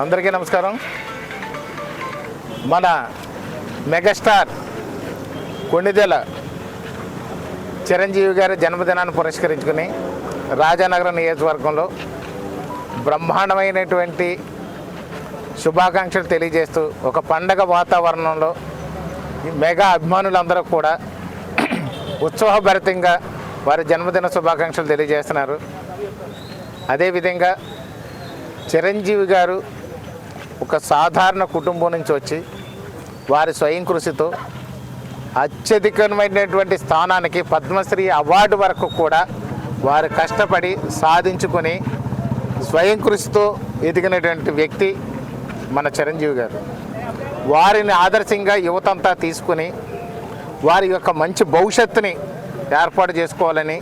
అందరికీ నమస్కారం. మన మెగాస్టార్ కొండిదెల చిరంజీవి గారి జన్మదినాన్ని పురస్కరించుకుని రాజానగరం నియోజకవర్గంలో బ్రహ్మాండమైనటువంటి శుభాకాంక్షలు తెలియజేస్తూ ఒక పండగ వాతావరణంలో మెగా అభిమానులందరూ కూడా ఉత్సాహభరితంగా వారి జన్మదిన శుభాకాంక్షలు తెలియజేస్తున్నారు. అదేవిధంగా చిరంజీవి గారు ఒక సాధారణ కుటుంబం నుంచి వచ్చి వారి స్వయం కృషితో అత్యధికమైనటువంటి స్థానానికి పద్మశ్రీ అవార్డు వరకు కూడా వారు కష్టపడి సాధించుకొని స్వయం కృషితో ఎదిగినటువంటి వ్యక్తి మన చిరంజీవి గారు. వారిని ఆదర్శంగా యువతంతా తీసుకుని వారి యొక్క మంచి భవిష్యత్తుని ఏర్పాటు చేసుకోవాలని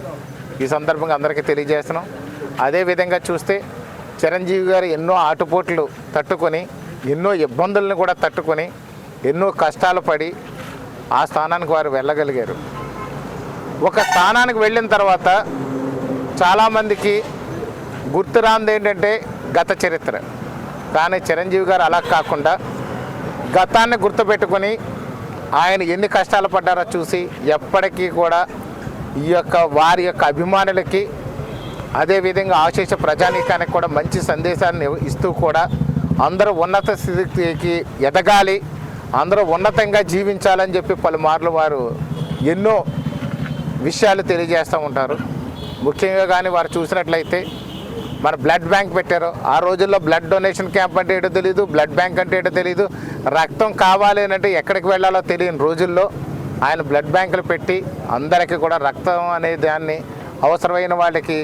ఈ సందర్భంగా అందరికీ తెలియజేస్తున్నాం. అదేవిధంగా చూస్తే చిరంజీవి గారు ఎన్నో ఆటుపోట్లు తట్టుకొని ఎన్నో ఇబ్బందులను కూడా తట్టుకొని ఎన్నో కష్టాలు పడి ఆ స్థానానికి వారు వెళ్ళగలిగారు. ఒక స్థానానికి వెళ్ళిన తర్వాత చాలామందికి గుర్తురాంది ఏంటంటే గత చరిత్ర. కానీ చిరంజీవి గారు అలా కాకుండా గతాన్ని గుర్తుపెట్టుకొని ఆయన ఎన్ని కష్టాలు పడ్డారో చూసి ఎప్పటికీ కూడా ఈ యొక్క వారి యొక్క అభిమానులకి అదేవిధంగా ఆశేష ప్రజానీకానికి కూడా మంచి సందేశాన్ని ఇస్తూ కూడా అందరూ ఉన్నత స్థితికి ఎదగాలి అందరూ ఉన్నతంగా జీవించాలని చెప్పి పలుమార్లు వారు ఎన్నో విషయాలు తెలియజేస్తూ ఉంటారు. ముఖ్యంగా కానీ వారు చూసినట్లయితే మన బ్లడ్ బ్యాంక్ పెట్టారు. ఆ రోజుల్లో బ్లడ్ డొనేషన్ క్యాంప్ అంటే ఏటో తెలియదు బ్లడ్ బ్యాంక్ అంటే ఏటో తెలియదు రక్తం కావాలి అంటే ఎక్కడికి వెళ్ళాలో తెలియని రోజుల్లో ఆయన బ్లడ్ బ్యాంకులు పెట్టి అందరికీ కూడా రక్తం అనే దాన్ని అవసరమైన వాళ్ళకి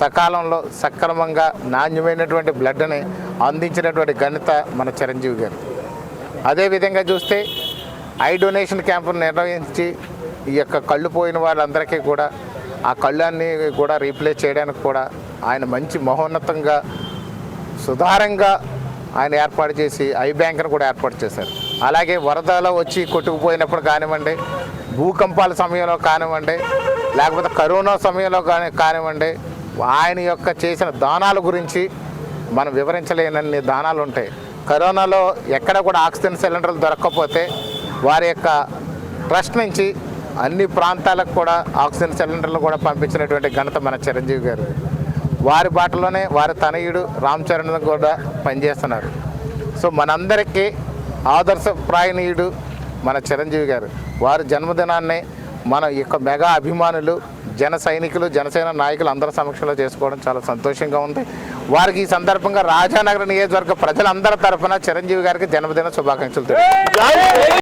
సకాలంలో సక్రమంగా నాణ్యమైనటువంటి బ్లడ్ని అందించినటువంటి ఘనత మన చిరంజీవి గారు. అదేవిధంగా చూస్తే ఐ డొనేషన్ క్యాంపును నిర్వహించి ఈ యొక్క కళ్ళు పోయిన వాళ్ళందరికీ కూడా ఆ కళ్ళన్ని కూడా రీప్లేస్ చేయడానికి కూడా ఆయన మంచి మహోన్నతంగా సుధారంగా ఆయన ఏర్పాటు చేసి ఐ బ్యాంక్ను కూడా ఏర్పాటు చేశారు. అలాగే వరదలో వచ్చి కొట్టుకుపోయినప్పుడు కానివ్వండి భూకంపాల సమయంలో కానివ్వండి లేకపోతే కరోనా సమయంలో కానీ కానివ్వండి ఆయన యొక్క చేసిన దానాల గురించి మనం వివరించలేనన్ని దానాలు ఉంటాయి కరోనాలో ఎక్కడ కూడా ఆక్సిజన్ సిలిండర్లు దొరకకపోతే వారి యొక్క ట్రస్ట్ నుంచి అన్ని ప్రాంతాలకు కూడా ఆక్సిజన్ సిలిండర్లు కూడా పంపించినటువంటి ఘనత మన చిరంజీవి గారు. వారి బాటలోనే వారి తనయుడు రామ్ చరణ్ కూడా పనిచేస్తున్నారు. సో మనందరికీ ఆదర్శప్రాయణీయుడు మన చిరంజీవి గారు. వారి జన్మదినాన్ని మన యొక్క మెగా అభిమానులు జన సైనికులు జనసేన నాయకులు అందరి సమక్షంలో చేసుకోవడం చాలా సంతోషంగా ఉంది. వారికి ఈ సందర్భంగా రాజానగర నియోజకవర్గ ప్రజలందరి తరఫున చిరంజీవి గారికి జన్మదిన శుభాకాంక్షలు